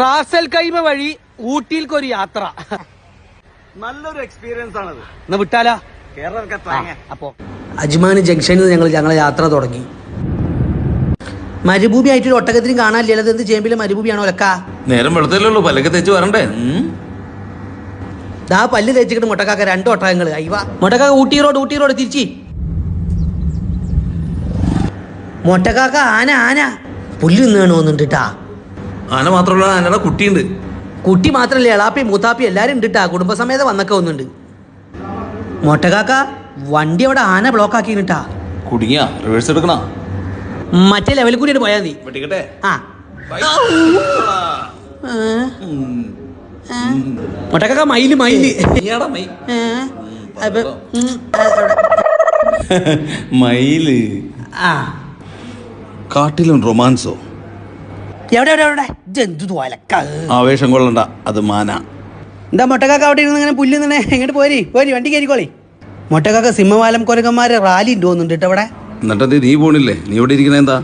Ras al Khaimah വഴി ഊട്ടിയിലേക്ക് ഒരു യാത്ര. നല്ലൊരു എക്സ്പീരിയൻസ് ആണത്. എന്നാ വിട്ടാലോ? അപ്പോ. അജ്മാൻ ജംഗ്ഷനിൽ നിന്ന് ഞങ്ങൾ ഞങ്ങളെ യാത്ര തുടങ്ങി. മരുഭൂമി ആയിട്ട് ഒരു ഒട്ടകത്തിനും കാണാനില്ലല്ലോ. എന്ത് ചെയ്യുമ്പോൾ മരുഭൂമിയാണോ ഒലക്ക നേരം വെളുത്തല്ലോ പല്ലൊക്കെ തേച്ച് വരണ്ടേ? ദാ പല്ല് തേച്ചിട്ട് മുട്ടക്കാക്ക രണ്ട് ഒട്ടകങ്ങൾ അയ്യവ മുട്ടക്കാക്ക ഊട്ടി റോഡ് ഊട്ടി റോഡ് തിരിച്ചി. മുട്ടക്കാക്ക ആന ആന. പുല്ല് നിന്നാണ് വന്നിട്ടാ ട്ടാ ആന മാത്രമല്ല ആനയുടെ കുട്ടിയുണ്ട്. കുട്ടി മാത്രമല്ല എളാപ്പി മൂത്താപ്പി എല്ലാരും ഉണ്ട് ട്ടാ. കുടുംബസമേതം വന്നൊക്കെ ഒന്നുണ്ട് മൊട്ടകാക്ക വണ്ടി അവിടെ ആന ബ്ലോക്ക് ആക്കിട്ടാ കുടുങ്ങിയ? റിവേഴ്സ് എടുക്കണ? മറ്റേ ലെവലിൽ കൂടി പോയാ മതി. മൊട്ടക്കാക്ക ആ. മുട്ടക്കാക്ക മയിൽ മയിൽ. മയിൽ. ആ. കാട്ടിലും റൊമാൻസോ? എവിടെ എവിടെ എവിടെ ജന്തു തോലക്ക ആവേശം കൊള്ളണ്ട. അത് മാന. എന്താ മൊട്ടക്കാക്ക അവിടെ ഇരുന്ന് ഇങ്ങനെ പുല്ല് നിന്നെ എങ്ങോട്ട് പോരി പോരി വണ്ടി കയറിക്കോളി. മൊട്ടക്കാക്ക സിംഹവാലം കൊരങ്ങന്മാരെ റാലി തോന്നുന്നുണ്ട് കേട്ടോ അവിടെ എന്നിട്ട് നീ പോണില്ലേ? നീ ഇവിടെ ഇരിക്കണ എന്താ?